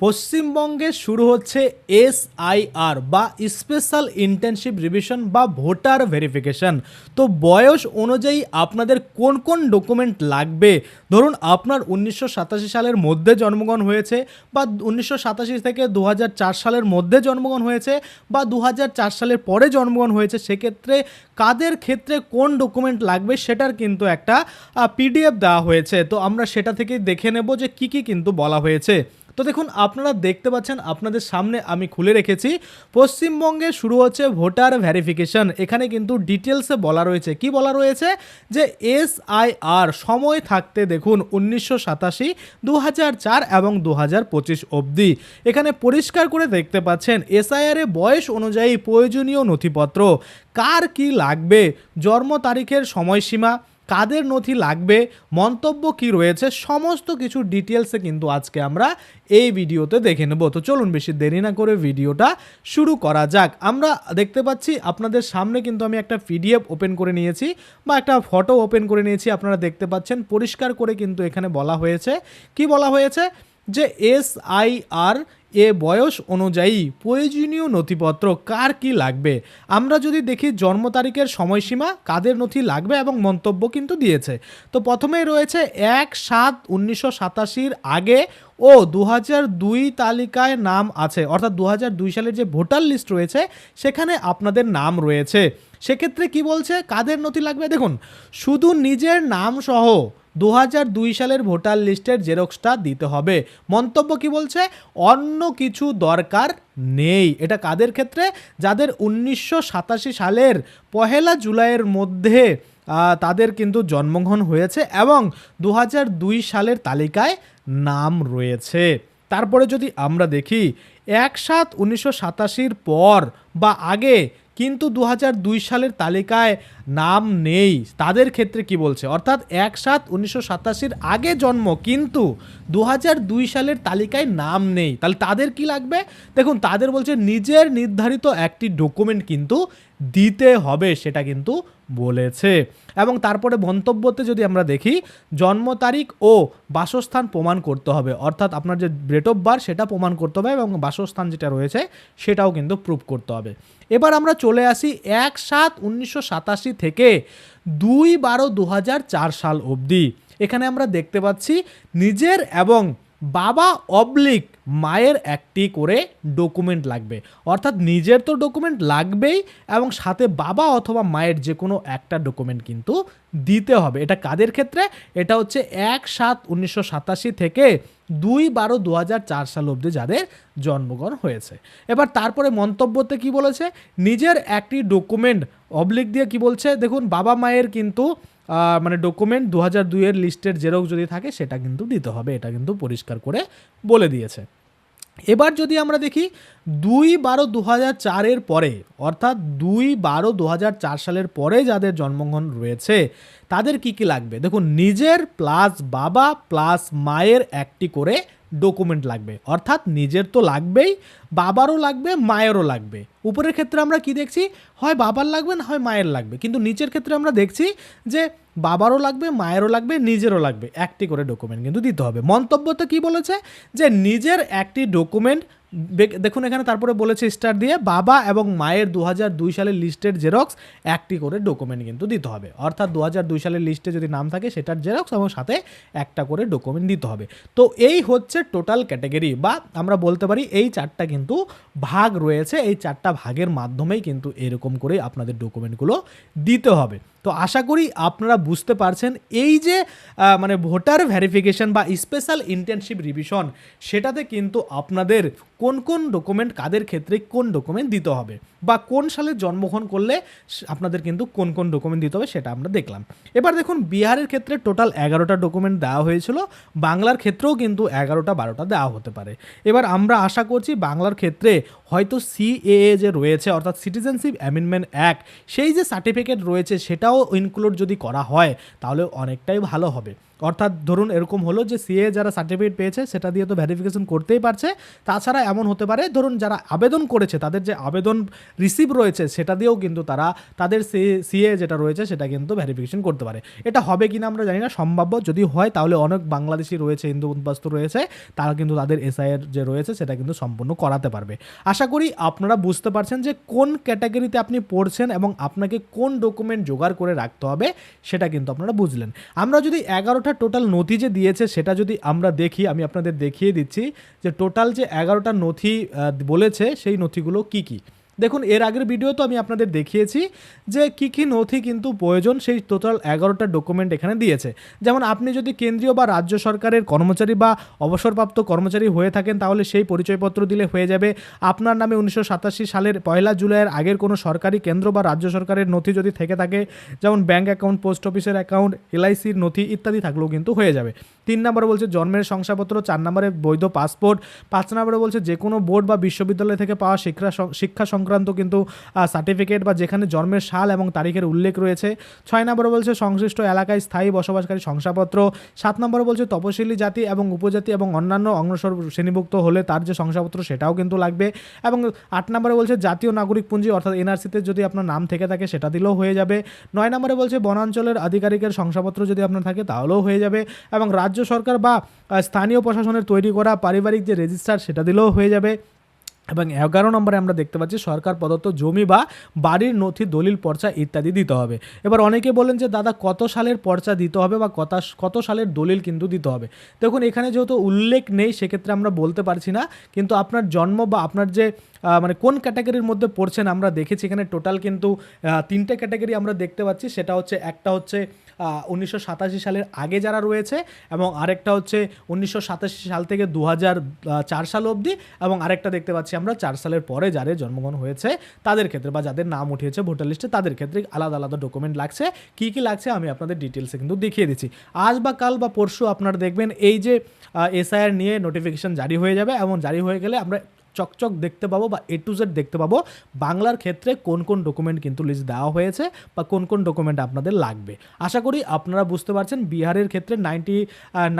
পশ্চিমবঙ্গে শুরু হচ্ছে এসআইআর বা স্পেশাল ইন্টার্নশিপ রিভিশন বা ভোটার ভেরিফিকেশন। তো বয়স অনুযায়ী আপনাদের কোন কোন ডকুমেন্ট লাগবে? ধরুন, আপনার উনিশশো সাতাশি সালের মধ্যে জন্মগ্রহণ হয়েছে বা উনিশশো সাতাশি থেকে দু হাজার চার সালের মধ্যে জন্মগ্রহণ হয়েছে বা দু হাজার চার সালের পরে জন্মগ্রহণ হয়েছে, সেক্ষেত্রে কাদের ক্ষেত্রে কোন ডকুমেন্ট লাগবে সেটার কিন্তু একটা পিডিএফ দেওয়া হয়েছে। তো আমরা সেটা থেকে দেখে নেব যে কি কি কিন্তু বলা হয়েছে। তো দেখুন, আপনারা দেখতে পাচ্ছেন, আপনাদের সামনে আমি খুলে রেখেছি। পশ্চিমবঙ্গে শুরু হচ্ছে ভোটার ভ্যারিফিকেশন এখানে কিন্তু ডিটেলসে বলা রয়েছে। কি বলা রয়েছে? যে এস আই আর সময় থাকতে দেখুন, উনিশশো সাতাশি দু এবং দু হাজার পঁচিশ অবধি। এখানে পরিষ্কার করে দেখতে পাচ্ছেন, এসআইআর বয়স অনুযায়ী প্রয়োজনীয় নথিপত্র। কার কি লাগবে? জন্ম তারিখের সময়সীমা কাদের নথি লাগবে, মন্তব্য কি রয়েছে, সমস্ত কিছু ডিটেলসে কিন্তু আজকে আমরা এই ভিডিওতে দেখে নেব। তো চলুন বেশি দেরি না করে ভিডিওটা শুরু করা যাক। আমরা দেখতে পাচ্ছি আপনাদের সামনে কিন্তু আমি একটা পিডিএফ ওপেন করে নিয়েছি বা একটা ফটো ওপেন করে নিয়েছি। আপনারা দেখতে পাচ্ছেন, পরিষ্কার করে কিন্তু এখানে বলা হয়েছে। কি বলা হয়েছে? যে এস আই আর এ বয়স অনুযায়ী প্রয়োজনীয় নথিপত্র কার কি লাগবে? আমরা যদি দেখি জন্ম তারিখের সময়সীমা, কাদের নথি লাগবে এবং মন্তব্য কিন্তু দিয়েছে। তো প্রথমেই রয়েছে এক সাত উনিশশো সাতাশির আগে ও দু দুই তালিকায় নাম আছে। অর্থাৎ দু দুই সালের যে ভোটার লিস্ট রয়েছে, সেখানে আপনাদের নাম রয়েছে। সেক্ষেত্রে কি বলছে? কাদের নথি লাগবে? দেখুন, শুধু নিজের নাম সহ দু সালের ভোটার লিস্টের জেরক্সটা দিতে হবে। মন্তব্য কি বলছে? অন্য কিছু দরকার নেই। এটা কাদের ক্ষেত্রে? যাদের উনিশশো সাতাশি সালের পহেলা জুলাইয়ের মধ্যে তাদের কিন্তু জন্মগ্রহণ হয়েছে এবং দু সালের তালিকায় নাম রয়েছে। তারপরে যদি আমরা দেখি এক সাত উনিশশো পর বা আগে কিন্তু দু সালের তালিকায় নাম নেই। তাদের ক্ষেত্রে কি বলছে? অর্থাৎ এক সাত উনিশশো সাতাশির আগে জন্ম, কিন্তু দু সালের তালিকায় নাম নেই। তাহলে তাদের কি লাগবে? দেখুন, তাদের বলছে নিজের নির্ধারিত একটি ডকুমেন্ট কিন্তু দিতে হবে সেটা কিন্তু বলেছে। এবং তারপরে মন্তব্যতে যদি আমরা দেখি, জন্ম তারিখ ও বাসস্থান প্রমাণ করতে হবে। অর্থাৎ আপনার যে ডেট অফ বার্থ সেটা প্রমাণ করতে হবে এবং বাসস্থান যেটা রয়েছে সেটাও কিন্তু প্রুভ করতে হবে। এবার আমরা চলে আসি এক সাত উনিশশো সাতাশি থেকে দুই বারো দু সাল অবধি। এখানে আমরা দেখতে পাচ্ছি নিজের এবং বাবা অবলিক মায়ের একটি করে ডকুমেন্ট লাগবে। অর্থাৎ নিজের তো ডকুমেন্ট লাগবেই এবং সাথে বাবা অথবা মায়ের যে কোনো একটা ডকুমেন্ট কিন্তু দিতে হবে। এটা কাদের ক্ষেত্রে? এটা হচ্ছে এক সাত উনিশশো সাতাশি থেকে দুই বারো দু সাল অবধি যাদের জন্মগ্রহণ হয়েছে। এবার তারপরে মন্তব্যতে কি বলেছে? নিজের একটি ডকুমেন্ট অবলিক দিয়ে কি বলছে? দেখুন, বাবা মায়ের কিন্তু মানে ডকুমেন্ট দু হাজার দুইয়ের লিস্টের জেরক্স যদি থাকে, সেটা কিন্তু দিতে হবে। এটা কিন্তু পরিষ্কার করে বলে দিয়েছে। এবার যদি আমরা দেখি, দুই বারো দু হাজার চারের পরে, অর্থাৎ দুই বারো দু হাজার সালের পরে যাদের জন্মগ্রহণ রয়েছে, তাদের কি কি লাগবে? দেখুন, নিজের প্লাস বাবা প্লাস মায়ের একটি করে ডকুমেন্ট লাগবে। অর্থাৎ নিজের তো লাগবেই, বাবারও লাগবে, মায়েরও লাগবে। উপরের ক্ষেত্রে আমরা কি দেখছি? হয় বাবার লাগবে না, হয় মায়ের লাগবে। কিন্তু নিচের ক্ষেত্রে আমরা দেখছি যে বাবারও লাগবে, মায়েরও লাগবে, নিজেরও লাগবে। একটি করে ডকুমেন্ট কিন্তু দিতে হবে। মন্তব্য তো কী বলেছে? যে নিজের একটি ডকুমেন্ট দেখুন এখানে তারপরে বলেছে স্টার দিয়ে বাবা এবং মায়ের দু দুই সালের লিস্টের জেরক্স একটি করে ডকুমেন্ট কিন্তু দিতে হবে। অর্থাৎ দু দুই সালের লিস্টে যদি নাম থাকে সেটার জেরক্স এবং সাথে একটা করে ডকুমেন্ট দিতে হবে। তো এই হচ্ছে টোটাল ক্যাটাগরি বা আমরা বলতে পারি এই চারটা কিন্তু ভাগ রয়েছে, এই চারটা ভাগের মাধ্যমেই কিন্তু এরকম করে আপনাদের ডকুমেন্টগুলো দিতে হবে। তো আশা করি আপনারা বুঝতে পারছেন। এই যে মানে ভোটার ভ্যারিফিকেশন বা স্পেশাল ইন্টার্নশিপ রিভিশন, সেটাতে কিন্তু আপনাদের কোন কোন ডকুমেন্ট কাদের ক্ষেত্রে কোন ডকুমেন্ট দিতে হবে বা কোন সালে জন্মগ্রহণ করলে আপনাদের কিন্তু কোন কোন ডকুমেন্ট দিতে হবে সেটা আমরা দেখলাম। এবার দেখুন, বিহারের ক্ষেত্রে টোটাল এগারোটা ডকুমেন্ট দেওয়া হয়েছিল, বাংলার ক্ষেত্রেও কিন্তু এগারোটা, বারোটা দেওয়া হতে পারে। এবার আমরা আশা করছি বাংলার ক্ষেত্রে হয়তো সিএএ যে রয়েছে, অর্থাৎ সিটিজেনশিপ অ্যামেন্ডমেন্ট অ্যাক্ট, সেই যে সার্টিফিকেট রয়েছে, সেটাও ইনক্লুড যদি করা হয় তাহলে অনেকটাই ভালো হবে। অর্থাৎ ধরুন এরকম হলো যে সিএ যারা সার্টিফিকেট পেয়েছে, সেটা দিয়ে তো ভ্যারিফিকেশন করতেই পারছে। তাছাড়া এমন হতে পারে, ধরুন যারা আবেদন করেছে, তাদের যে আবেদন রিসিভ রয়েছে, সেটা দিয়েও কিন্তু তারা, তাদের সিএ যেটা রয়েছে, সেটা কিন্তু ভ্যারিফিকেশন করতে পারে। এটা হবে কিনা আমরা জানি না, সম্ভাব্য। যদি হয়, তাহলে অনেক বাংলাদেশি রয়েছে, হিন্দু উদ্বাস্তু রয়েছে, তারা কিন্তু তাদের এসআইয়ের যে রয়েছে, সেটা কিন্তু সম্পূর্ণ করাতে পারবে। আশা করি আপনারা বুঝতে পারছেন যে কোন ক্যাটাগরিতে আপনি পড়ছেন এবং আপনাকে কোন ডকুমেন্ট জোগাড় করে রাখতে হবে, সেটা কিন্তু আপনারা বুঝলেন। আমরা যদি এগারোটা টোটাল নথি যে দিয়েছে সেটা যদি আমরা দেখি, আমি আপনাদের দেখিয়ে দিচ্ছি যে টোটাল যে এগারোটা নথি বলেছে সেই নথিগুলো কি কি? দেখুন, এর আগের ভিডিও তো আমি আপনাদের দেখিয়েছি যে কী কী নথি কিন্তু প্রয়োজন সেই টোটাল এগারোটা ডকুমেন্ট এখানে দিয়েছে। যেমন, আপনি যদি কেন্দ্রীয় বা রাজ্য সরকারের কর্মচারী বা অবসরপ্রাপ্ত কর্মচারী হয়ে থাকেন, তাহলে সেই পরিচয়পত্র দিলে হয়ে যাবে। আপনার নামে উনিশশো সাতাশি সালের পয়লা জুলাইয়ের আগের কোনো সরকারি কেন্দ্র বা রাজ্য সরকারের নথি যদি থেকে থাকে, যেমন ব্যাঙ্ক অ্যাকাউন্ট পোস্ট অফিসের অ্যাকাউন্ট এলআইসির নথি ইত্যাদি থাকলেও কিন্তু হয়ে যাবে। তিন নম্বরে বলছে জন্মের শংসাপত্র, চার নম্বরে বৈধ পাসপোর্ট, পাঁচ নম্বরে বলছে যে কোনো বোর্ড বা বিশ্ববিদ্যালয় থেকে পাওয়া শিক্ষা শিক্ষা সংক্রান্ত কিন্তু সার্টিফিকেট বা যেখানে জন্মের সাল এবং তারিখের উল্লেখ রয়েছে। ছয় নম্বরে বলছে, সংশ্লিষ্ট এলাকায় স্থায়ী বসবাসকারী শংসাপত্র। সাত নম্বরে বলছে, তপশিলি জাতি এবং উপজাতি এবং অন্যান্য অগ্রসর শ্রেণীভুক্ত হলে তার যে শংসাপত্র সেটাও কিন্তু লাগবে। এবং আট নম্বরে বলছে, জাতীয় নাগরিক পুঞ্জি অর্থাৎ এনআরসিতে যদি আপনার নাম থেকে থাকে, সেটা দিলেও হয়ে যাবে। নয় নম্বরে বলছে, বনাঞ্চলের আধিকারিকের শংসাপত্র যদি আপনার থাকে, তাহলেও হয়ে যাবে। এবং রাজ্য সরকার বা স্থানীয় প্রশাসনের তৈরি করা পারিবারিক যে রেজিস্টার, সেটা দিলেও হয়ে যাবে। এবং এগারো নম্বরে আমরা দেখতে পাচ্ছি সরকার প্রদত্ত জমি বা বাড়ির নথি, দলিল, পর্চা ইত্যাদি দিতে হবে। এবার অনেকে বলেন যে, দাদা, কত সালের পর্চা দিতে হবে বা কত কত সালের দলিল কিন্তু দিতে হবে? দেখুন, এখানে যেহেতু উল্লেখ নেই, সেক্ষেত্রে আমরা বলতে পারছি না। কিন্তু আপনার জন্ম বা আপনার যে মানে কোন ক্যাটাগরির মধ্যে পড়ছেন আমরা দেখেছি। এখানে টোটাল কিন্তু তিনটে ক্যাটাগরি আমরা দেখতে পাচ্ছি। সেটা হচ্ছে, একটা হচ্ছে উনিশশো সাতাশি সালের আগে যারা রয়েছে এবং আরেকটা হচ্ছে উনিশশো সাতাশি সাল থেকে দু হাজার চার সাল অবধি এবং আরেকটা দেখতে পাচ্ছি আমরা চার সালের পরে যাদের জন্মগ্রহণ হয়েছে তাদের ক্ষেত্রে বা যাদের নাম উঠিয়েছে ভোটার লিস্টে তাদের ক্ষেত্রে আলাদা আলাদা ডকুমেন্ট লাগছে। কী কী লাগছে আমি আপনাদের ডিটেলসে কিন্তু দেখিয়ে দিচ্ছি। আজ বা কাল বা পরশু আপনারা দেখবেন এই যে এসআইআর নিয়ে নোটিফিকেশন জারি হয়ে যাবে এবং জারি হয়ে গেলে আমরা চকচক দেখতে পাবো বা এ টু জেড দেখতে পাবো বাংলার ক্ষেত্রে কোন কোন ডকুমেন্ট কিন্তু লিস্ট দেওয়া হয়েছে বা কোন কোন ডকুমেন্ট আপনাদের লাগবে। আশা করি আপনারা বুঝতে পারছেন বিহারের ক্ষেত্রে নাইনটি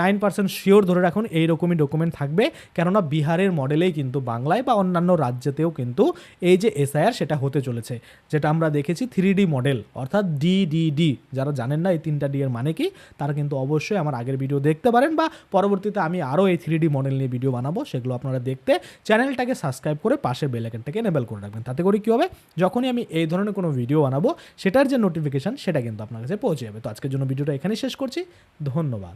নাইন পার্সেন্ট শিওর ধরে রাখুন এইরকমই ডকুমেন্ট থাকবে। কেননা বিহারের মডেলেই কিন্তু বাংলায় বা অন্যান্য রাজ্যেতেও কিন্তু এই যে এসআইআর সেটা হতে চলেছে। যেটা আমরা দেখেছি থ্রি ডি মডেল অর্থাৎ ডিডিডি যারা জানেন না এই তিনটা ডি এর মানে কি, তারা কিন্তু অবশ্যই আমার আগের ভিডিও দেখতে পারেন বা পরবর্তীতে আমি আরও এই থ্রি ডি মডেল নিয়ে ভিডিও বানাবো, সেগুলো আপনারা দেখতে। চ্যানেলটাকে সাবস্ক্রাইব করে পাশে বেল আইকনটাকে এনেবেল করে রাখবেন। তাতে করে কী হবে? যখনই আমি এই ধরনের কোনো ভিডিও বানাবো, সেটার যে নোটিফিকেশন সেটা কিন্তু আপনার কাছে পৌঁছে যাবে। তো আজকের জন্য ভিডিওটা এখানেই শেষ করছি। ধন্যবাদ।